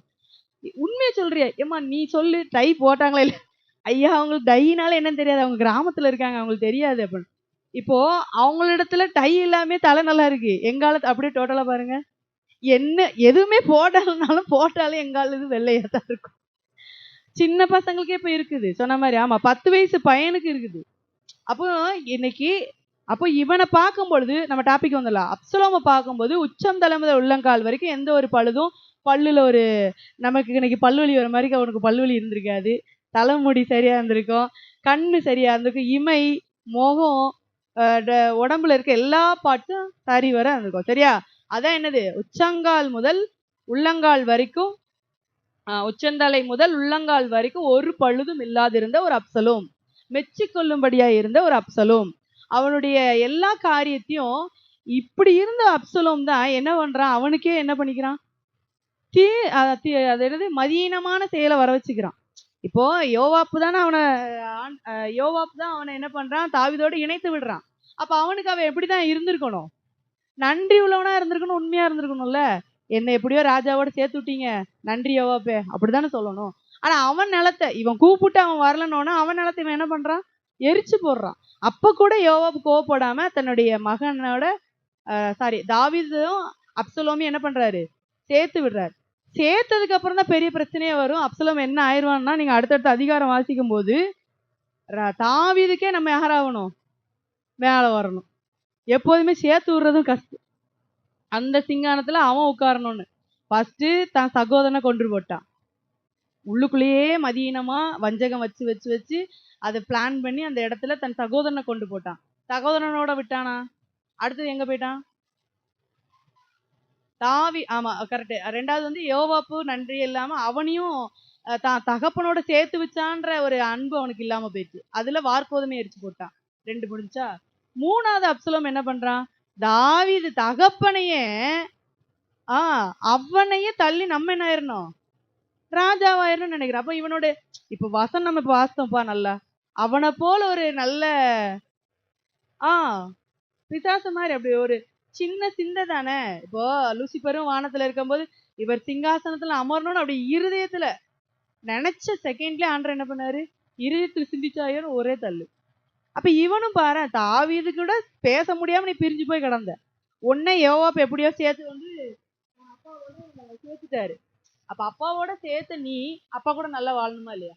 உண்மையை சொல்றியா? ஏம்மா நீ சொல்லு டை போட்டாங்களே இல்லை? ஐயா அவங்களுக்கு டையினால என்னன்னு தெரியாது. அவங்க கிராமத்துல இருக்காங்க அவங்களுக்கு தெரியாது அப்படின்னு. இப்போ அவங்களிடத்துல டை இல்லாம தலை நல்லா இருக்கு. எங்கால அப்படியே டோட்டலா பாருங்க. என்ன எதுவுமே போடலனாலும் போட்டாலும் எங்கால இது வெள்ளையா தான் இருக்கும். சின்ன பசங்களுக்கே இப்ப இருக்குது. சொன்ன மாதிரி ஆமா பத்து வயசு பையனுக்கு இருக்குது. அப்போ இன்னைக்கு அப்போ இவனை பார்க்கும் பொழுது நம்ம டாபிக் வந்துடலாம். அப்சலோம பார்க்கும்போது உச்சம் தலைமுதல் உள்ளங்கால் வரைக்கும் எந்த ஒரு பழுதும் பல்லுல ஒரு நமக்கு இன்னைக்கு பல்வலி வர மாதிரி அவனுக்கு பல்வலி இருந்திருக்காது. தலைமுடி சரியா இருந்திருக்கும் கண்ணு சரியா இருந்திருக்கும் இமை முகம் ட- உடம்புல இருக்க எல்லா பாட்டும் சரி வர இருந்திருக்கும். சரியா? அதான் என்னது? உச்சங்கால் முதல் உள்ளங்கால் வரைக்கும் உச்சந்தலை முதல் உள்ளங்கால் வரைக்கும் ஒரு பழுதும் இல்லாதிருந்த ஒரு அப்சலோம். மெச்சிக்கொள்ளும்படியா இருந்த ஒரு அப்சலோம். அவனுடைய எல்லா காரியத்தையும் இப்படி இருந்த அப்சலோம் தான் என்ன பண்றான்? அவனுக்கே என்ன பண்ணிக்கிறான்? தீ தீ- அது என்னது? மதியீனமான செயலை வர வச்சுக்கிறான். இப்போ யோவாப்பு தானே அவனை யோவாப்பு தான் அவனை என்ன பண்றான்? தாவிதோடு இணைத்து விடுறான். அப்ப அவனுக்கு அவன் எப்படிதான் இருந்திருக்கணும்? நன்றி உள்ளவனா இருந்திருக்கணும் உண்மையா இருந்திருக்கணும்ல? என்னை எப்படியோ ராஜாவோட சேர்த்து விட்டீங்க. நன்றி யோவாப்பே. அப்படித்தானே சொல்லணும். ஆனா அவன் நிலத்தை இவன் கூப்பிட்டு அவன் வரலன்னொன்னா அவன் நிலத்தை இவன் என்ன பண்றான்? எரிச்சு போடுறான். அப்ப கூட யோவாப் கோவப்படாம தன்னுடைய மகனோட சாரி தாவீதும் அப்சலோமி என்ன பண்றாரு? சேர்த்து விடுறாரு. சேர்த்ததுக்கு அப்புறம் தான் பெரிய பிரச்சனையே வரும். அப்சலோம் என்ன ஆயிடுவான்னா நீங்க அடுத்தடுத்த அதிகாரம் வாசிக்கும் போது தாவிதுக்கே நம்ம யாராகணும்? மேலே வரணும். எப்போதுமே சேர்த்து விடுறதும் கஷ்டம். அந்த சிங்கானத்துல அவன் உட்காரணும்னு. ஃபர்ஸ்ட் தன் சகோதரனை கொண்டு போட்டான். உள்ளுக்குள்ளேயே மதியீனமா வஞ்சகம் வச்சு வச்சு வச்சு அதை பிளான் பண்ணி அந்த இடத்துல தன் சகோதரனை கொண்டு போட்டான். சகோதரனோட விட்டானா? அடுத்தது எங்க போயிட்டான்? தாவி ஆமா கரெக்ட் ரெண்டாவது வந்து யோவாப்பு நன்றி இல்லாம அவனையும் தான் தகப்பனோட சேர்த்து வச்சான்ற ஒரு அன்பு அவனுக்கு இல்லாம போயிடுச்சு. அதுல வார்க்கோதுமை எரிச்சு போட்டான். ரெண்டு முடிஞ்சா? மூணாவது அப்சலம் என்ன பண்றான்? தாவிது தகப்பனையே ஆ அவனையே தள்ளி நம்ம என்ன ஆயிரணும்? ராஜாவாயிரணும்னு நினைக்கிறேன். அப்ப இவனோட இப்ப வசன் நம்ம இப்ப வாசித்தோம்ப்பா நல்லா. அவனை போல ஒரு நல்ல ஆ பிசாசு மாதிரி அப்படி ஒரு சின்ன சிந்தை தானே. இப்போ லூசிபரும் வானத்துல இருக்கும்போது இவர் சிங்காசனத்துல அமரணும்னு அப்படி இருதயத்துல நினைச்ச செகண்ட்ல ஆண்டர் என்ன பண்ணாரு? இருதயத்துல சிந்திச்சாயிரம் ஒரே தள்ளு. அப்ப இவனும் பாரு தாவீது கூட பேச முடியாம நீ பிரிஞ்சு போய் கிடந்த. உன்னை யோவாப் எப்படியோ சேர்த்து வந்து அப்பாவோட சேர்த்துட்டாரு. அப்ப அப்பாவோட சேர்த்து நீ அப்பா கூட நல்லா வாழணுமா இல்லையா?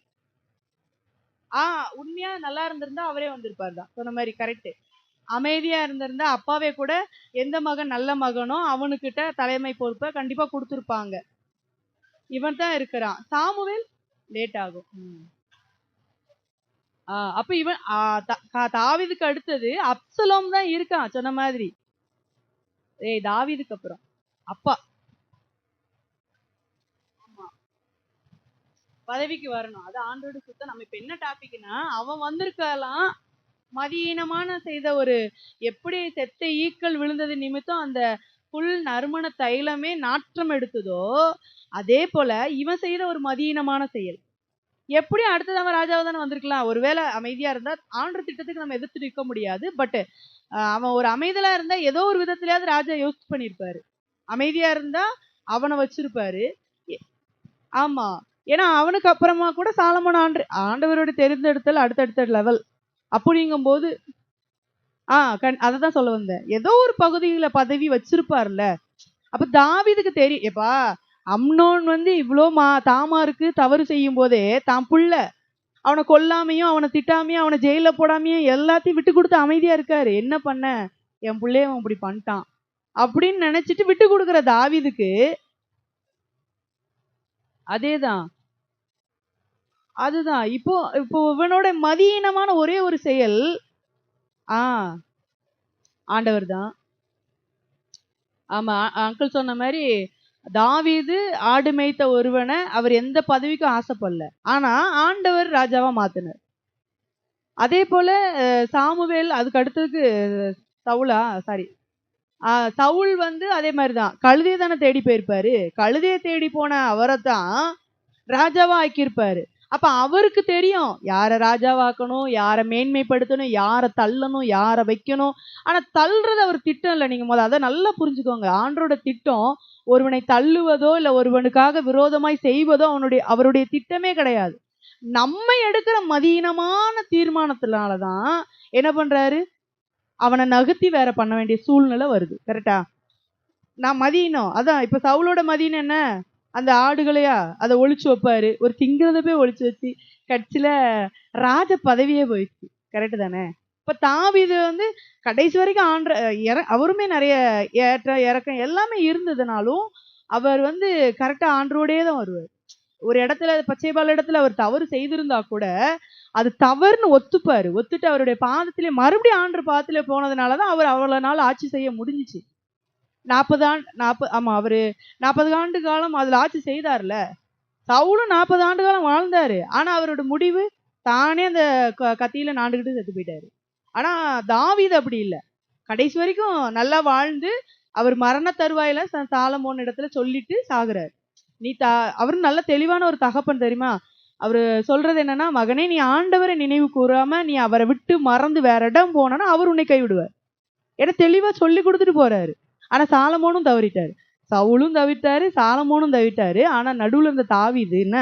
ஆ உண்மையா நல்லா இருந்திருந்தா அவரே வந்திருப்பாரு தான். சொன்ன மாதிரி கரெக்ட் அமைதியா இருந்திருந்தா அப்பாவே கூட எந்த மகன் நல்ல மகனோ அவனுக்கிட்ட தலைமை பொறுப்பை கண்டிப்பா கொடுத்துருப்பாங்க. இவன் தான் இருக்கிறான். சாமுவேல் லேட் ஆகும். ம். அப்ப இவன் தாவிதுக்கு கா- தாவீதுக்கு அடுத்தது அப்சலோம் தான் இருக்கான் சொன்ன மாதிரி. ஏய் தாவீதுக்கு அப்புறம். அப்பா. ஆமா. பதவிக்கு வரணும். அது ஆண்டோடு சுத்தம். நம்ம இப்ப என்ன டாபிக்னா அவன் வந்திருக்கலாம் மதியீனமான செய்த ஒரு எப்படி செத்த ஈக்கள் விழுந்தது நிமித்தம் அந்த புல் நறுமண தைலமே நாற்றம் எடுத்ததோ அதே போல இவன் செய்த ஒரு மதியீனமான செயல். எப்படி அடுத்தது அவன் ராஜாவை தானே வந்திருக்கலாம். ஒருவேளை அமைதியா இருந்தா ஆண்டு திட்டத்துக்கு நம்ம எதிர்த்து நிற்க முடியாது. பட் அவன் ஒரு அமைதலா இருந்தா ஏதோ ஒரு விதத்திலயாவது ராஜா யோசிச்சு பண்ணியிருப்பாரு. அமைதியா இருந்தா அவனை வச்சிருப்பாரு. ஆமா. ஏன்னா அவனுக்கு அப்புறமா கூட சாலமோன் ஆண்டு ஆண்டவரோட தெரிந்தெடுத்தல் அடுத்தடுத்த லெவல் அப்படிங்கும்போது ஆ கண் அதை தான் சொல்ல வந்தேன். ஏதோ ஒரு பகுதியில பதவி வச்சிருப்பார்ல அப்ப தாவிதுக்கு தெரியும். எப்பா அம்னோன் வந்து இவ்வளோ மா தாமாருக்கு தவறு செய்யும் போதே தான் புள்ள அவனை கொல்லாமையும் அவனை திட்டாமையும் அவனை ஜெயிலில் போடாமையும் எல்லாத்தையும் விட்டு கொடுத்து அமைதியாக இருக்காரு. என்ன பண்ண? என் பிள்ளைய அவன் இப்படி பண்ணிட்டான். அப்படின்னு நினைச்சிட்டு விட்டு கொடுக்குற அதே அதேதான். அதுதான். இப்போ இப்போ இவனோட மதியீனமான ஒரே ஒரு செயல் ஆ ஆண்டவர் தான் ஆமா அங்கிள் சொன்ன மாதிரி தாவீது ஆடு மேய்த்த ஒருவனை அவர் எந்த பதவிக்கும் ஆசைப்படல. ஆனா ஆண்டவர் ராஜாவா மாத்தினார். அதே போல சாமுவேல் அதுக்கு அடுத்ததுக்கு சவுலா சாரி சவுல் வந்து அதே மாதிரிதான். கழுதையை தானே தேடி போயிருப்பாரு. கழுதையை தேடி போன அவரை தான் ராஜாவா ஆக்கியிருப்பாரு. அப்ப அவருக்கு தெரியும் யாரை ராஜாவாக்கணும் யாரை மேன்மைப்படுத்தணும் யாரை தள்ளணும் யாரை வைக்கணும். ஆனா தள்ளுறது அவர் திட்டம் இல்லை. நீங்க முதல்ல அதை நல்லா புரிஞ்சுக்கோங்க. ஆண்டரோட திட்டம் ஒருவனை தள்ளுவதோ இல்ல ஒருவனுக்காக விரோதமாய் செய்வதோ அவனுடைய அவருடைய திட்டமே கிடையாது. நம்ம எடுக்கிற மதீனமான தீர்மானத்தினாலதான் என்ன பண்றாரு? அவனை நகர்த்தி வேற பண்ண வேண்டிய சூழ்நிலை வருது. கரெக்டா நான் மதியினம் அதான் இப்ப சவுலோட மதியம் என்ன? அந்த ஆடுகளையா? அதை ஒழிச்சு வைப்பாரு. ஒரு திங்கிறத போய் ஒழிச்சு வச்சு கட்சியில ராஜ பதவியே போயிடுச்சு. கரெக்டு தானே? இப்ப தாவிது வந்து கடைசி வரைக்கும் ஆண்ட இற அவருமே நிறைய ஏற்ற இறக்கம் எல்லாமே இருந்ததுனாலும் அவர் வந்து கரெக்டா ஆண்டரோடயே தான் வருவார். ஒரு இடத்துல பச்சைபால் இடத்துல அவர் தவறு செய்திருந்தா கூட அது தவறுன்னு ஒத்துப்பாரு. ஒத்துட்டு அவருடைய பாதத்திலே மறுபடியும் ஆண்டு பாதத்திலே போனதுனாலதான் அவர் அவ்வளவு நாள் ஆட்சி செய்ய முடிஞ்சிச்சு. நாற்பது ஆண்டு நாற்பது ஆமாம் அவர் நாற்பது ஆண்டு காலம் அதில் ஆட்சி செய்தார்ல. சவுலும் நாற்பது ஆண்டு காலம் வாழ்ந்தாரு. ஆனால் அவரோட முடிவு தானே அந்த க- கத்தியில நாண்டுகிட்டு செத்து போயிட்டாரு. ஆனால் தாவீது அப்படி இல்லை. கடைசி வரைக்கும் நல்லா வாழ்ந்து அவர் மரண தருவாயில ச- சாலமோன் இடத்துல சொல்லிட்டு சாகுறாரு. நீ த அவரு நல்ல தெளிவான ஒரு தகப்பன் தெரியுமா? அவரு சொல்றது என்னன்னா மகனே நீ ஆண்டவரை நினைவு கூறாம நீ அவரை விட்டு மறந்து வேற இடம் போனா அவர் உன்னை கைவிடுவார். ஏன்னா தெளிவா சொல்லி கொடுத்துட்டு போறாரு. ஆனா சாலமோனும் தவறிட்டாரு. சவுலும் தவிர்த்தாரு சாலமோனும் தவிர்த்தாரு. ஆனா நடுவுல இருந்த தாவிது என்ன?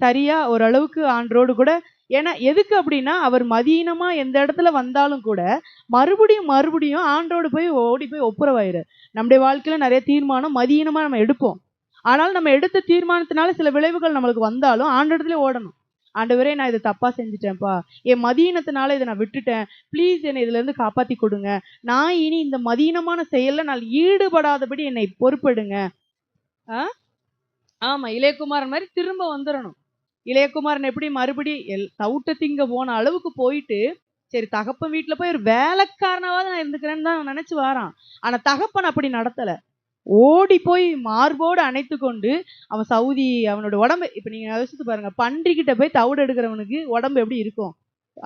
சரியா ஓரளவுக்கு ஆண்டரோடு கூட ஏன்னா எதுக்கு அப்படின்னா அவர் மதியினமா எந்த இடத்துல வந்தாலும் கூட மறுபடியும் மறுபடியும் ஆண்டோடு போய் ஓடி போய் ஒப்புரவாயிரு. நம்முடைய வாழ்க்கையில நிறைய தீர்மானம் மதியினமா நம்ம எடுப்போம். ஆனால் நம்ம எடுத்த தீர்மானத்தினால சில விளைவுகள் நம்மளுக்கு வந்தாலும் ஆண்டோடத்துல ஓடணும். ஆண்டவரே நான் இதை தப்பா செஞ்சுட்டேன்ப்பா. என் மதீனத்தினால இதை நான் விட்டுட்டேன். ப்ளீஸ் என்னை இதுல இருந்து காப்பாத்தி கொடுங்க. நான் இனி இந்த மதீனமான செயல்ல நான் ஈடுபடாதபடி என்னை பொறுப்படுங்க. ஆ? ஆமா இளையகுமாரன் மாதிரி திரும்ப வந்துடணும் இளையகுமாரன் எப்படி மறுபடி எல் தவுட்ட திங்க போன அளவுக்கு போயிட்டு சரி தகப்பன் வீட்டுல போய் ஒரு வேலைக்காரனாவது நான் இருந்துக்கிறேன்னு தான் நினைச்சு வாரான். ஆனா தகப்பன் அப்படி நடத்தலை. ஓடி போய் மார்போடு அணைத்து கொண்டு அவன் சவுதி அவனோட உடம்பு இப்போ நீங்கள் யோசித்து பாருங்க. பன்றிக்கிட்ட போய் தவிடு எடுக்கிறவனுக்கு உடம்பு எப்படி இருக்கும்?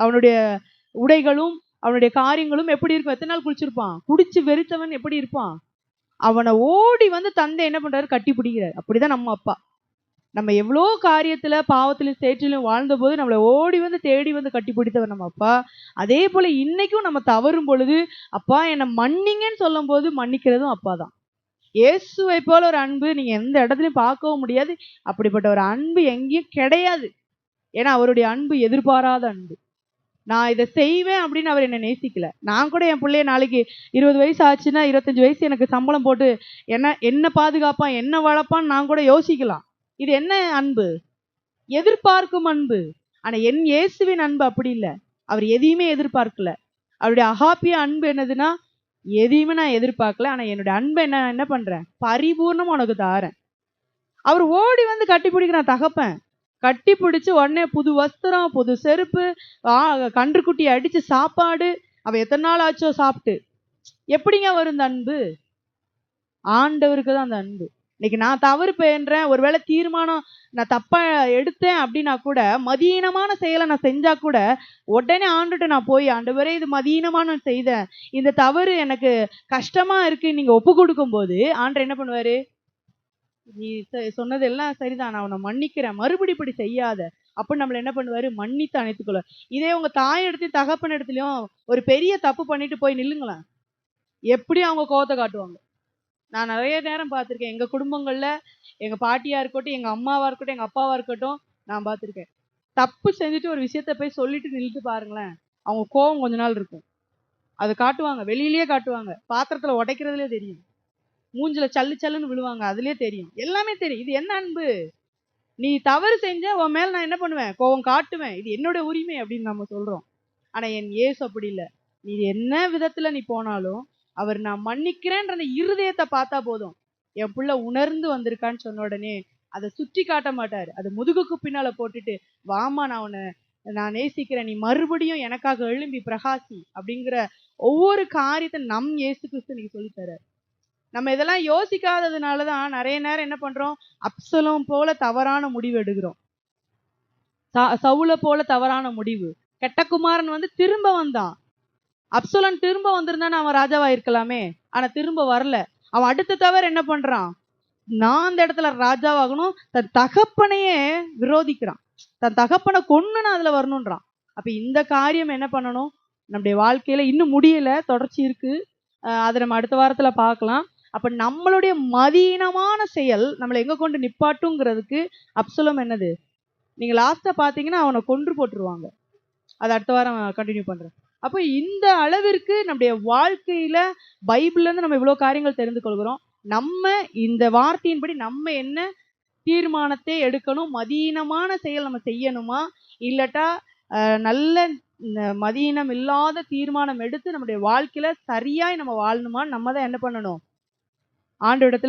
அவனுடைய உடைகளும் அவனுடைய காரியங்களும் எப்படி இருக்கும்? எத்தனை நாள் குளிச்சிருப்பான்? குடிச்சு வெறித்தவன் எப்படி இருப்பான்? அவனை ஓடி வந்து தந்தை என்ன பண்றாரு? கட்டி பிடிக்கிறார். அப்படிதான் நம்ம அப்பா. நம்ம எவ்வளோ காரியத்துல பாவத்திலும் சேற்றிலும் வாழ்ந்த போது நம்மளை ஓடி வந்து தேடி வந்து கட்டி பிடித்தவர் நம்ம அப்பா. அதே போல இன்னைக்கும் நம்ம தவறும் பொழுது அப்பா என்னை மன்னிங்கன்னு சொல்லும் போது மன்னிக்கிறதும் அப்பா தான் இயேசுவை போல ஒரு அன்பு நீங்க எந்த இடத்துலையும் பார்க்கவும் முடியாது. அப்படிப்பட்ட ஒரு அன்பு எங்கேயும் கிடையாது. ஏன்னா அவருடைய அன்பு எதிர்பாராத அன்பு. நான் இதை செய்வேன் அப்படின்னு அவர் என்னை நேசிக்கல. நான் கூட என் பிள்ளைய நாளைக்கு இருபது வயசு ஆச்சுன்னா இருபத்தஞ்சு வயசு எனக்கு சம்பளம் போட்டு என்ன என்ன பாதுகாப்பான் என்ன வளர்ப்பான்னு நான் கூட யோசிக்கலாம். இது என்ன அன்பு? எதிர்பார்க்கும் அன்பு. ஆனா என் இயேசுவின் அன்பு அப்படி இல்லை. அவர் எதையுமே எதிர்பார்க்கல. அவருடைய அகாப்பிய அன்பு என்னதுன்னா எதையுமே நான் எதிர்பார்க்கல. ஆனால் என்னுடைய அன்பை என்ன என்ன பண்ணுறேன் பரிபூர்ணமாக உனக்கு தாரேன். அவர் ஓடி வந்து கட்டி பிடிக்கிறான் தகப்பேன். கட்டி பிடிச்சி உடனே புது வஸ்திரம் புது செருப்பு கன்றுக்குட்டி கன்றுக்குட்டியை சாப்பாடு. அவள் எத்தனை நாள் ஆச்சோ சாப்பிட்டு. எப்படிங்க வரும் இந்த அன்பு? ஆண்டவருக்கு தான் அந்த அன்பு. இன்னைக்கு நான் தவறு பண்றேன் ஒருவேளை தீர்மானம் நான் தப்பா எடுத்தேன் அப்படின்னா கூட மதியீனமான செயலை நான் செஞ்சா கூட உடனே ஆண்டுட்டு நான் போய் ஆண்டவரே இது மதியீனமான நான் செய்தேன். இந்த தவறு எனக்கு கஷ்டமா இருக்கு நீங்க ஒப்பு கொடுக்கும் போது ஆண்டர் என்ன பண்ணுவாரு? நீ சொன்னதெல்லாம் சொன்னது எல்லாம் சரிதான் நான் உன்னை மன்னிக்கிறேன். மறுபடி இப்படி செய்யாத. அப்ப நம்மள என்ன பண்ணுவாரு? மன்னித்து அணைத்துக்கொள்ள இதே உங்க தாய் இடத்தையும் தகப்பன் இடத்துலயும் ஒரு பெரிய தப்பு பண்ணிட்டு போய் நில்லுங்களேன். எப்படி அவங்க கோவத்தை காட்டுவாங்க. நான் நிறைய நேரம் பார்த்துருக்கேன். எங்கள் குடும்பங்களில் எங்கள் பாட்டியாக இருக்கட்டும் எங்கள் அம்மாவாக இருக்கட்டும் எங்கள் அப்பாவாக இருக்கட்டும் நான் பார்த்துருக்கேன். தப்பு செஞ்சுட்டு ஒரு விஷயத்த போய் சொல்லிட்டு நின்றுட்டு பாருங்களேன். அவங்க கோவம் கொஞ்ச நாள் இருக்கும். அதை காட்டுவாங்க. வெளியிலேயே காட்டுவாங்க. பாத்திரத்தில் உடைக்கிறதுலே தெரியும். மூஞ்சில் சல்லு சல்லுன்னு விழுவாங்க. அதுலேயே தெரியும். எல்லாமே தெரியும். இது என்ன அன்பு? நீ தவறு செஞ்ச உன் மேலே நான் என்ன பண்ணுவேன்? கோவம் காட்டுவேன். இது என்னோட உரிமை அப்படின்னு நம்ம சொல்கிறோம் ஆனால் என் ஏசு அப்படி இல்லை. நீ என்ன விதத்தில் நீ போனாலும் அவர் நான் மன்னிக்கிறேன்ற அந்த இருதயத்தை பார்த்தா போதும். என் புள்ள உணர்ந்து வந்திருக்கான்னு சொன்ன உடனே அதை சுற்றி காட்ட மாட்டார். அதை முதுகுக்கு பின்னால போட்டுட்டு வாமா நான் உன்னை நான் நேசிக்கிறேன். நீ மறுபடியும் எனக்காக எழும்பி பிரகாசி அப்படிங்கிற ஒவ்வொரு காரியத்தை நம் ஏசு கிறிஸ்து நீங்க சொல்லித்தரார் நம்ம இதெல்லாம் யோசிக்காததுனால தான் நிறைய நேரம் என்ன பண்றோம்? அப்சலம் போல தவறான முடிவு எடுக்கிறோம். ச- சவுல போல தவறான முடிவு. கெட்டகுமாரன் வந்து திரும்ப வந்தான். அப்சலன் திரும்ப வந்திருந்தானே அவன் ராஜாவா இருக்கலாமே ஆனா திரும்ப வரல. அவன் அடுத்த தவிர என்ன பண்றான்? நான் அந்த இடத்துல ராஜாவாகணும் தன் தகப்பனையே விரோதிக்கிறான். தன் தகப்பனை கொன்னு நான் அதுல வரணும்ன்றான். அப்ப இந்த காரியம் என்ன பண்ணணும்? நம்முடைய வாழ்க்கையில இன்னும் முடியல தொடர்ச்சி இருக்கு. அதை நம்ம அடுத்த வாரத்துல பார்க்கலாம். அப்ப நம்மளுடைய மதீனமான செயல் நம்மளை எங்க கொண்டு நிப்பாட்டுங்கிறதுக்கு அப்சலம் என்னது? நீங்க லாஸ்டா பாத்தீங்கன்னா அவனை கொன்று போட்டுருவாங்க. அது அடுத்த வாரம் கண்டினியூ பண்றேன். அப்போ இந்த அளவிற்கு நம்முடைய வாழ்க்கையில பைபிள்ல இருந்து நம்ம இவ்வளவு காரியங்கள் தெரிந்து கொள்கிறோம். நம்ம இந்த வார்த்தையின்படி நம்ம என்ன தீர்மானத்தை எடுக்கணும்? மதீனமான செயல் நம்ம செய்யணுமா? இல்லட்டா நல்ல மதியீனம் மதீனம் இல்லாத தீர்மானம் எடுத்து நம்முடைய வாழ்க்கையில சரியாய் நம்ம வாழணுமா நம்ம தான் என்ன பண்ணணும்? ஆண்டு இடத்துல